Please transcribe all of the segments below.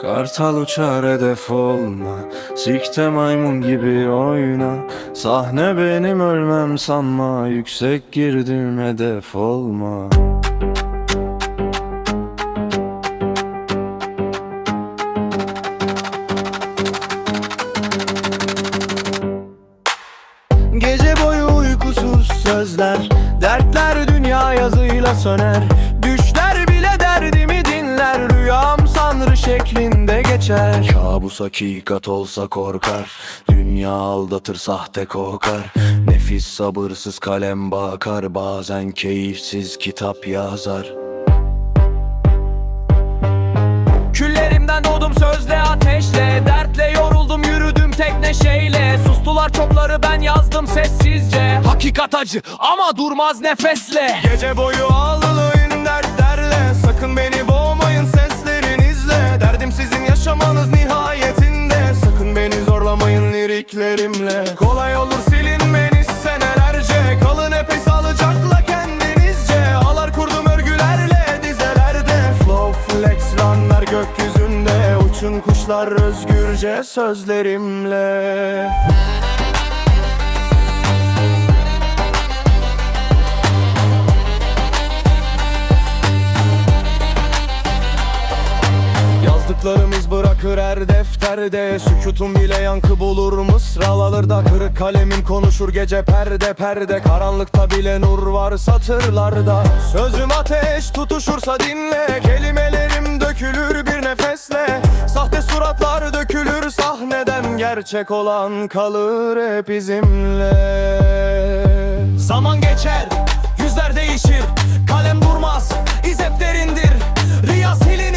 Kartal uçar hedef olma Sikte maymun gibi oyna. Sahne benim ölmem sanma Yüksek girdim hedef olma. Gece boyu uykusuz sözler Dertler dünya yazıyla söner. Düşler bile derdimi dinler Rüyam sanrı şeklinde geçer. Kabus hakikat olsa korkar. Dünya aldatır sahte kokar. Nefis sabırsız kalem bakar. Bazen keyifsiz kitap yazar. Küllerimden doğdum sözle ateşle. Dertle yoruldum yürüdüm tek neşeyle. Sustular çokları ben yazdım sessizce. Hakikat acı ama durmaz nefesle. Gece boyu ağlayın dertlerle Sakın beni liriklerimle Kolay olur silinmeniz senelerce. Kalın epey sağlıcakla kendinizce. Ağlar kurdum örgülerle dizelerde. Flow flex runlar gökyüzünde. Uçun kuşlar özgürce sözlerimle Yazdıklarımız bırakır her defterde. Sükutun bile yankı bulur mısral alır da Kırık kalemim konuşur gece perde perde. Karanlıkta bile nur var satırlarda. Sözüm ateş tutuşursa dinle Kelimelerim dökülür bir nefesle. Sahte suratlar dökülür sahneden Gerçek olan kalır hep bizimle. Zaman geçer, yüzler değişir Kalem durmaz, iz hep derindir. Riya silinir,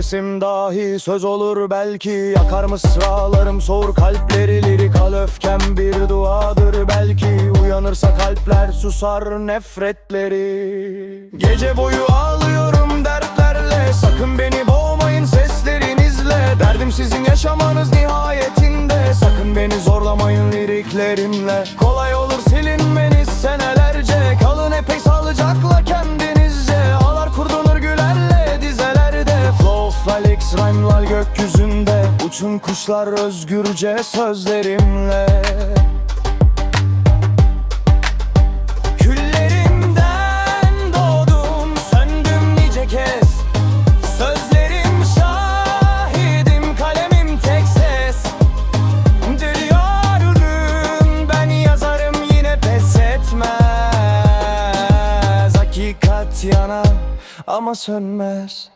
nefesim dahi söz olur belki. Yakar mısralarım soğur kalpleri. Lirikal öfkem bir duadır belki. Uyanırsa kalpler susar nefretleri. Gece boyu ağlıyorum dertlerle. Sakın beni boğmayın seslerinizle. Derdim sizin yaşamanız nihayetinde. Sakın beni zorlamayın liriklerimle. Kolay olur silinmeniz senelerce. Kalın epey gökyüzünde Uçun kuşlar özgürce sözlerimle. Yanar ama sönmez